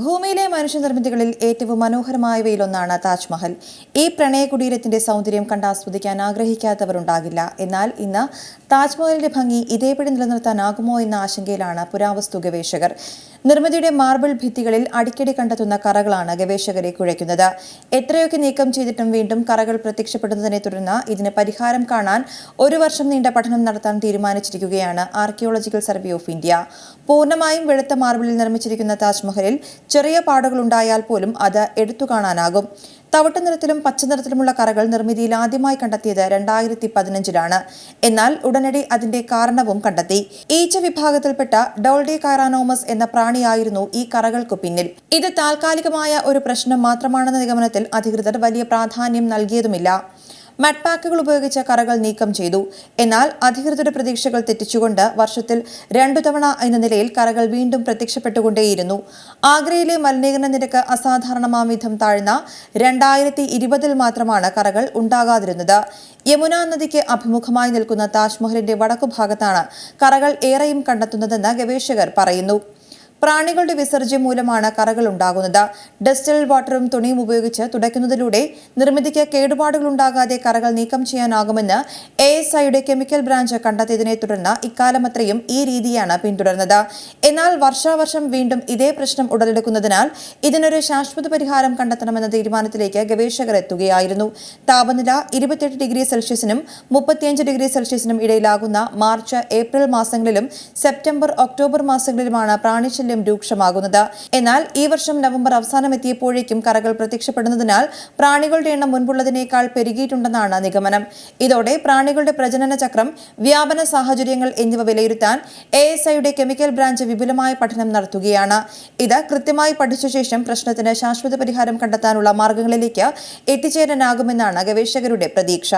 ഭൂമിയിലെ മനുഷ്യനിർമ്മിതികളിൽ ഏറ്റവും മനോഹരമായവയിലൊന്നാണ് താജ്മഹൽ. ഈ പ്രണയ കുടീരത്തിന്റെ സൗന്ദര്യം കണ്ടാസ്വദിക്കാൻ ആഗ്രഹിക്കാത്തവരുണ്ടാകില്ല. എന്നാൽ ഇന്ന് താജ്മഹലിന്റെ ഭംഗി ഇതേപടി നിലനിർത്താനാകുമോ എന്ന ആശങ്കയിലാണ് പുരാവസ്തു ഗവേഷകർ. നിർമ്മിതിയുടെ മാർബിൾ ഭിത്തികളിൽ അടിക്കടി കണ്ടെത്തുന്ന കറകളാണ് ഗവേഷകരെ കുഴയ്ക്കുന്നത്. എത്രയൊക്കെ നീക്കം ചെയ്തിട്ടും വീണ്ടും കറകൾ പ്രത്യക്ഷപ്പെടുന്നതിനെ തുടർന്ന് ഇതിന് പരിഹാരം കാണാൻ ഒരു വർഷം നീണ്ട പഠനം നടത്താൻ തീരുമാനിച്ചിരിക്കുകയാണ് ആർക്കിയോളജിക്കൽ സർവേ ഓഫ് ഇന്ത്യ. പൂർണമായും വെളുത്ത മാർബിളിൽ നിർമ്മിച്ചിരിക്കുന്ന താജ്മഹലിൽ ചെറിയ പാടുകളുണ്ടായാൽ പോലും അത് എടുത്തു കാണാനാകും. തവിട്ട നിറത്തിലും പച്ച നിറത്തിലുമുള്ള കറകൾ നിർമ്മിതിയിൽ ആദ്യമായി കണ്ടെത്തിയത് രണ്ടായിരത്തി പതിനഞ്ചിലാണ് എന്നാൽ ഉടനടി അതിന്റെ കാരണവും കണ്ടെത്തി. ഈച്ച വിഭാഗത്തിൽപ്പെട്ട ഡോൾഡി കൈറാനോമസ് എന്ന പ്രാണിയായിരുന്നു ഈ കറകൾക്കു പിന്നിൽ. ഇത് താൽക്കാലികമായ ഒരു പ്രശ്നം മാത്രമാണെന്ന നിഗമനത്തിൽ അധികൃതർ വലിയ പ്രാധാന്യം നൽകിയതുമില്ല. മഡ് പാക്കുകൾ ഉപയോഗിച്ച കറകൾ നീക്കം ചെയ്തു. എന്നാൽ അധികൃതരുടെ പ്രതീക്ഷകൾ തെറ്റിച്ചുകൊണ്ട് വർഷത്തിൽ രണ്ടു തവണ എന്ന നിലയിൽ കറകൾ വീണ്ടും പ്രത്യക്ഷപ്പെട്ടുകൊണ്ടേയിരുന്നു. ആഗ്രയിലെ മലിനീകരണ നിരക്ക് അസാധാരണമാവിധം താഴ്ന്ന രണ്ടായിരത്തി ഇരുപതിൽ മാത്രമാണ് കറകൾ ഉണ്ടാകാതിരുന്നത്. യമുന നദിക്ക് അഭിമുഖമായി നിൽക്കുന്ന താജ്മഹലിന്റെ വടക്കുഭാഗത്താണ് കറകൾ ഏറെയും കണ്ടെത്തുന്നതെന്ന് ഗവേഷകർ പറയുന്നു. പ്രാണികളുടെ വിസർജ്യം മൂലമാണ് കറകൾ ഉണ്ടാകുന്നത്. ഡസ്റ്റൽ വാട്ടറും തുണിയും ഉപയോഗിച്ച് തുടയ്ക്കുന്നതിലൂടെ നിർമ്മിതിക്ക് കേടുപാടുകൾ ഉണ്ടാകാതെ കറകൾ നീക്കം ചെയ്യാനാകുമെന്ന് എ എസ് ഐയുടെ കെമിക്കൽ ബ്രാഞ്ച് കണ്ടെത്തിയതിനെ തുടർന്ന് ഇക്കാലമത്രയും ഈ രീതിയാണ് പിന്തുടർന്നത്. എന്നാൽ വർഷാവർഷം വീണ്ടും ഇതേ പ്രശ്നം ഉടലെടുക്കുന്നതിനാൽ ഇതിനൊരു ശാശ്വത പരിഹാരം കണ്ടെത്തണമെന്ന തീരുമാനത്തിലേക്ക് ഗവേഷകർ എത്തുകയായിരുന്നു. താപനില ഇരുപത്തിയെട്ട് ഡിഗ്രി സെൽഷ്യസിനും മുപ്പത്തിയഞ്ച് ഡിഗ്രി സെൽഷ്യസിനും ഇടയിലാകുന്ന മാർച്ച് ഏപ്രിൽ മാസങ്ങളിലും സെപ്റ്റംബർ ഒക്ടോബർ മാസങ്ങളിലുമാണ് പ്രാണിശല്യം രൂക്ഷമാകുന്നത്. എന്നാൽ ഈ വർഷം നവംബർ അവസാനം എത്തിയപ്പോഴേക്കും കറകൾ പ്രത്യക്ഷപ്പെടുന്നതിനാൽ പ്രാണികളുടെ എണ്ണം മുൻപുള്ളതിനേക്കാൾ പെരുകിയിട്ടുണ്ടെന്നാണ് നിഗമനം. ഇതോടെ പ്രാണികളുടെ പ്രജനന ചക്രം വ്യാപന സാഹചര്യങ്ങൾ എന്നിവ വിലയിരുത്താൻ എ എസ് ഐയുടെ കെമിക്കൽ ബ്രാഞ്ച് വിപുലമായ പഠനം നടത്തുകയാണ്. ഇത് കൃത്യമായി പഠിച്ച ശേഷം പ്രശ്നത്തിന് ശാശ്വത പരിഹാരം കണ്ടെത്താനുള്ള മാർഗങ്ങളിലേക്ക് എത്തിച്ചേരാനാകുമെന്നാണ് ഗവേഷകരുടെ പ്രതീക്ഷ.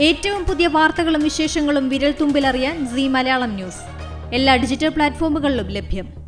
ഏറ്റവും പുതിയ വാർത്തകളും വിശേഷങ്ങളും വിരൽ തുമ്പിലറിയാൻ സി മലയാളം ന്യൂസ്. എല്ലാ ഡിജിറ്റൽ പ്ലാറ്റ്ഫോമുകളിലും ലഭ്യം.